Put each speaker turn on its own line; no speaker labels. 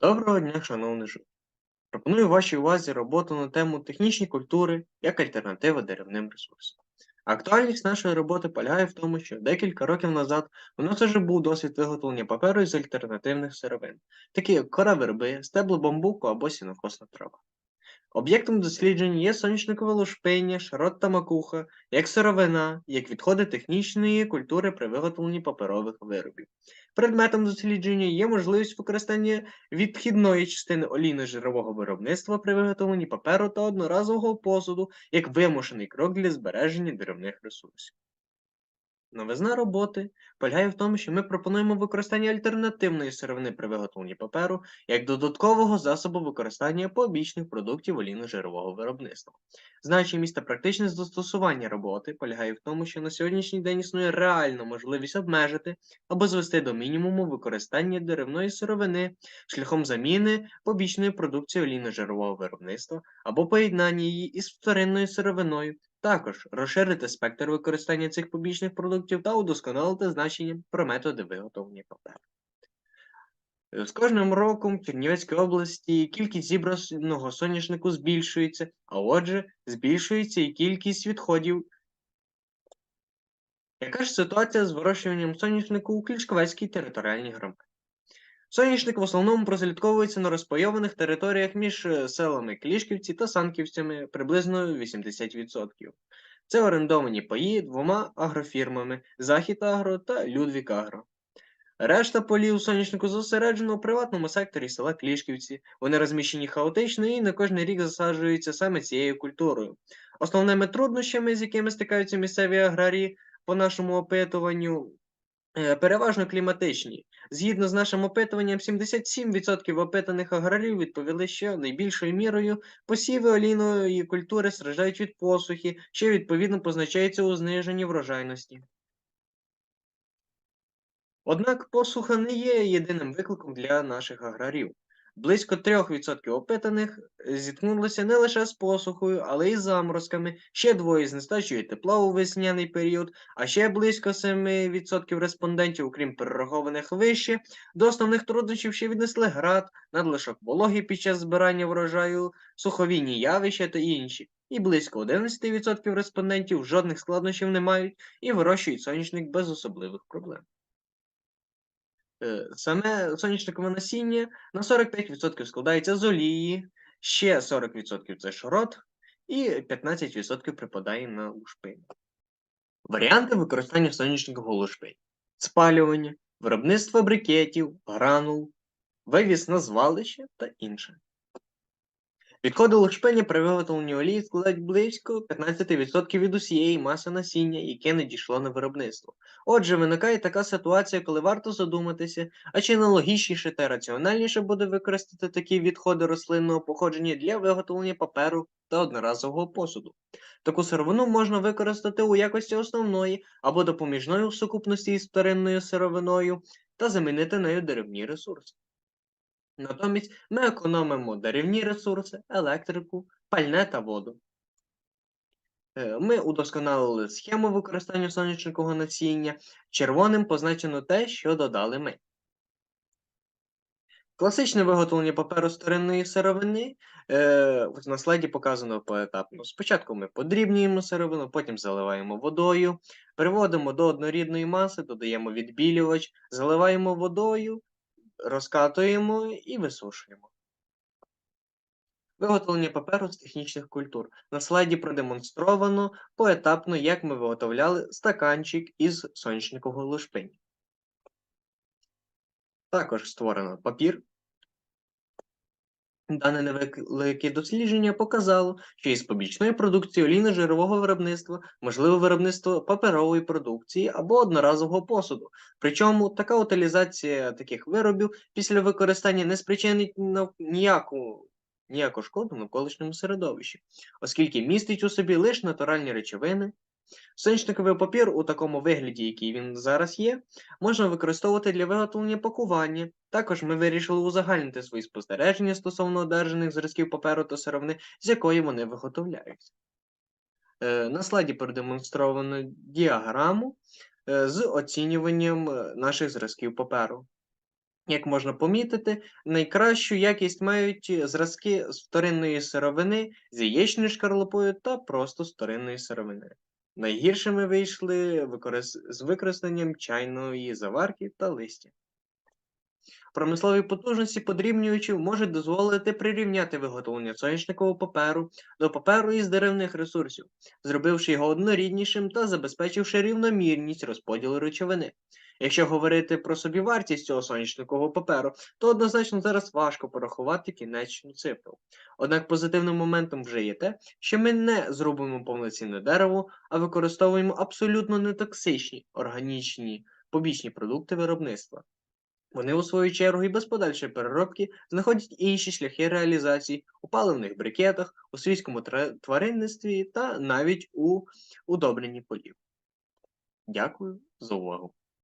Доброго дня, шановний жук. Пропоную вашій увазі роботу на тему технічні культури як альтернатива деревним ресурсам. Актуальність нашої роботи полягає в тому, що декілька років назад у нас вже був досвід виготовлення паперу з альтернативних сировин, такі як кора верби, стебло бамбуку або сінокосна трава. Об'єктом досліджень є соняшникове лушпиння, шарот та макуха, як сировина, як відходи технічної культури при виготовленні паперових виробів. Предметом дослідження є можливість використання відхідної частини олійно-жирового виробництва при виготовленні паперу та одноразового посуду як вимушений крок для збереження деревних ресурсів. Новизна роботи полягає в тому, що ми пропонуємо використання альтернативної сировини при виготовленні паперу як додаткового засобу використання побічних продуктів олійно-жирового виробництва. Значимість та практичне застосування роботи полягає в тому, що на сьогоднішній день існує реальна можливість обмежити або звести до мінімуму використання деревної сировини шляхом заміни побічної продукції олійно-жирового виробництва або поєднання її із вторинною сировиною також розширити спектр використання цих побічних продуктів та удосконалити значення про методи виготовлення паперу. Е, З кожним роком в Чернівецькій області кількість зібраного соняшнику збільшується, а отже, збільшується і кількість відходів. Яка ж ситуація з вирощуванням соняшнику у Клішковецькій територіальній громаді? Соняшник в основному прослідковується на розпайованих територіях між е, селами Клішківці та Санківцями приблизно 80%. Це орендовані паї двома агрофірмами Захід Агро та Людвік Агро. Решта полів соняшнику зосереджено у приватному секторі села Клішківці. Вони розміщені хаотично і на кожний рік засаджуються саме цією культурою. Основними труднощами, з якими стикаються місцеві аграрії по нашому опитуванню, е, переважно кліматичні. Згідно з нашим опитуванням, 77% опитаних аграрів відповіли, що найбільшою мірою посіви олійної культури страждають від посухи, що відповідно позначається у зниженні врожайності. Однак посуха не є єдиним викликом для наших аграрів. Близько 3% опитаних зіткнулися не лише з посухою, але й з заморозками. Ще двоє з нестачею тепла у весняний період, а ще близько 7% респондентів, окрім перерахованих вище, до основних труднощів ще віднесли град, надлишок вологи під час збирання врожаю, суховійні явища та інші. І близько 11% респондентів жодних складнощів не мають і вирощують соняшник без особливих проблем. Е, Саме соняшникове насіння на 45% складається з олії, ще 40% це шрот, і 15% припадає на лушпинь. Варіанти використання соняшникового лушпинь. Спалювання, виробництво брикетів, гранул, вивіз на звалище та інше. Відходи лушпиня при виготовленні олії складають близько 15% від усієї маси насіння, яке надійшло на виробництво. Отже, виникає така ситуація, коли варто задуматися, а чи не логічніше та раціональніше буде використати такі відходи рослинного походження для виготовлення паперу та одноразового посуду. Таку сировину можна використати у якості основної або допоміжної в сукупності із вторинною сировиною та замінити нею деревні ресурси. Натомість ми економимо деревні ресурси, електрику, пальне та воду. Е, Ми удосконалили схему використання сонячного насіння. Червоним позначено те, що додали ми. Класичне виготовлення паперу старинної сировини е, на слайді показано поетапно. Спочатку ми подрібнюємо сировину, потім заливаємо водою, приводимо до однорідної маси, додаємо відбілювач, заливаємо водою, розкатуємо і висушуємо. Виготовлення паперу з технічних культур. На слайді продемонстровано поетапно, як ми виготовляли стаканчик із сонячникового лушпині. Також створено папір. Дане невелике дослідження показало, що із побічної продукції олійно-жирового виробництва можливе виробництво паперової продукції або одноразового посуду. Причому така утилізація таких виробів після використання не спричинить ніяку, ніяку шкоду навколишньому середовищі, оскільки містить у собі лише натуральні речовини. Сонячниковий папір у такому вигляді, який він зараз є, можна використовувати для виготовлення пакування. Також ми вирішили узагальнити свої спостереження стосовно одержаних зразків паперу та сировини, з якої вони виготовляються. Е, На слайді продемонстровано діаграму е, з оцінюванням е, наших зразків паперу. Як можна помітити, найкращу якість мають зразки з вторинної сировини, з яєчною шкарлупою та просто з вторинної сировини. Найгіршими вийшли викорис- з використанням чайної заварки та листя. Промислові потужності подрібнювачів можуть дозволити прирівняти виготовлення соняшникового паперу до паперу із деревних ресурсів, зробивши його одноріднішим та забезпечивши рівномірність розподілу речовини. Якщо говорити про собівартість цього соняшникового паперу, то однозначно зараз важко порахувати кінечну цифру. Однак позитивним моментом вже є те, що ми не зробимо повноцінне дерево, а використовуємо абсолютно нетоксичні органічні побічні продукти виробництва. Вони, у свою чергу, і без подальшої переробки знаходять інші шляхи реалізації у паливних брикетах, у свійському тваринництві та навіть у удобренні полів. Дякую за увагу.